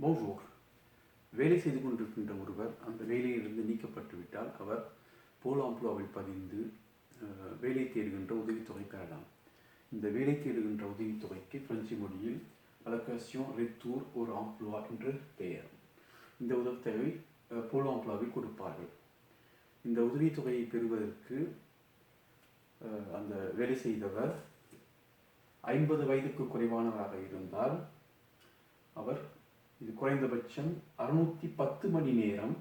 போன்ஜோர் வேலை செய்து கொண்டிருக்கின்ற ஒருவர் அந்த வேலையிலிருந்து நீக்கப்பட்டு விட்டால் அவர் போலாம்புலாவில் பதிந்து வேலை தேடுகின்ற உதவித்தொகை பெறலாம். இந்த வேலை தேடுகின்ற உதவித்தொகைக்கு பிரெஞ்சு மொழியில் அலோகேஷன் ரித்தூர் ஒரு ஆம்ப்ளுவா என்று பெயர். இந்த உதவித்தொகை அஹ், போலாம்புலாவில் கொடுப்பார்கள். இந்த உதவித்தொகையை பெறுவதற்கு அந்த வேலை செய்தவர் ஐம்பது வயதுக்கு குறைவானவராக இருந்தால் அவர் இது குறைந்தபட்சம் அறுநூத்தி பத்து மணி நேரம்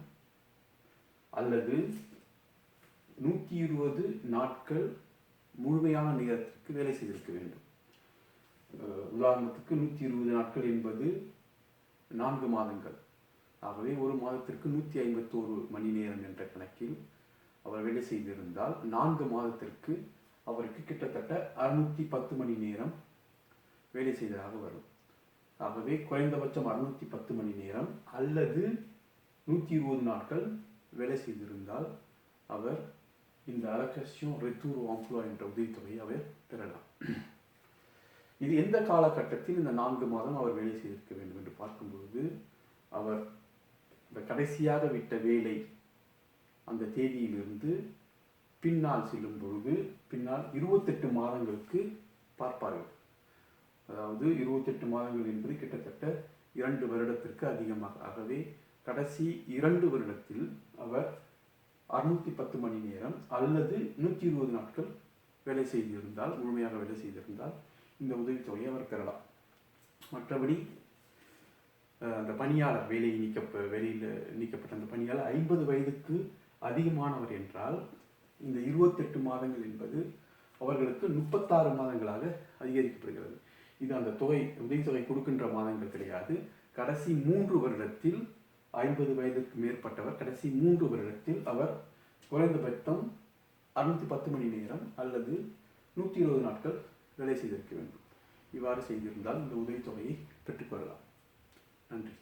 அல்லது நூற்றி இருபது நாட்கள் முழுமையான நேரத்திற்கு வேலை செய்திருக்க வேண்டும். உதாரணத்துக்கு நூற்றி இருபது நாட்கள் என்பது நான்கு மாதங்கள். ஆகவே ஒரு மாதத்திற்கு நூற்றி ஐம்பத்தோரு மணி நேரம் என்ற கணக்கில் அவர் வேலை செய்திருந்தால் நான்கு மாதத்திற்கு அவருக்கு கிட்டத்தட்ட அறுநூற்றி பத்து மணி நேரம் வேலை செய்ததாக வரும். ஆகவே குறைந்தபட்சம் அறுநூற்றி பத்து மணி நேரம் அல்லது நூற்றி இருபது நாட்கள் வேலை செய்திருந்தால் அவர் இந்த அலகசியம் ரித்தூர் ஆம்ப்ளா என்ற உதவித்தொகையை அவர் பெறலாம். இது எந்த காலகட்டத்தில் இந்த நான்கு மாதம் அவர் வேலை செய்திருக்க வேண்டும் என்று பார்க்கும்பொழுது அவர் இந்த கடைசியாக விட்ட வேலை அந்த தேதியிலிருந்து பின்னால் செல்லும் பொழுது பின்னால் இருபத்தெட்டு மாதங்களுக்கு பார்ப்பார்கள். அதாவது இருபத்தெட்டு மாதங்கள் என்பது கிட்டத்தட்ட இரண்டு வருடத்திற்கு அதிகமாக. ஆகவே கடைசி இரண்டு வருடத்தில் அவர் அறுநூற்றி பத்து மணி நேரம் அல்லது நூற்றி இருபது நாட்கள் வேலை செய்திருந்தால் முழுமையாக வேலை செய்திருந்தால் இந்த உதவித்தொகையை அவர் பெறலாம். மற்றபடி அந்த பணியாளர் வேலையை நீக்க வேலையில் நீக்கப்பட்ட அந்த பணியாளர் ஐம்பது வயதுக்கு அதிகமானவர் என்றால் இந்த இருபத்தெட்டு மாதங்கள் என்பது அவர்களுக்கு முப்பத்தாறு மாதங்களாக அதிகரிக்கப்படுகிறது. இது அந்த தொகை உதவித்தொகை கொடுக்கின்ற மாதங்கள் கிடையாது. கடைசி மூன்று வருடத்தில் ஐம்பது வயதுக்கு மேற்பட்டவர் கடைசி மூன்று வருடத்தில் அவர் குறைந்தபட்சம் அறுநூத்தி பத்து மணி நேரம் அல்லது நூற்றி இருபது நாட்கள் வேலை செய்திருக்க வேண்டும். இவ்வாறு செய்திருந்தால் இந்த உதவித்தொகையை பெற்றுக்கொள்ளலாம் நன்றி.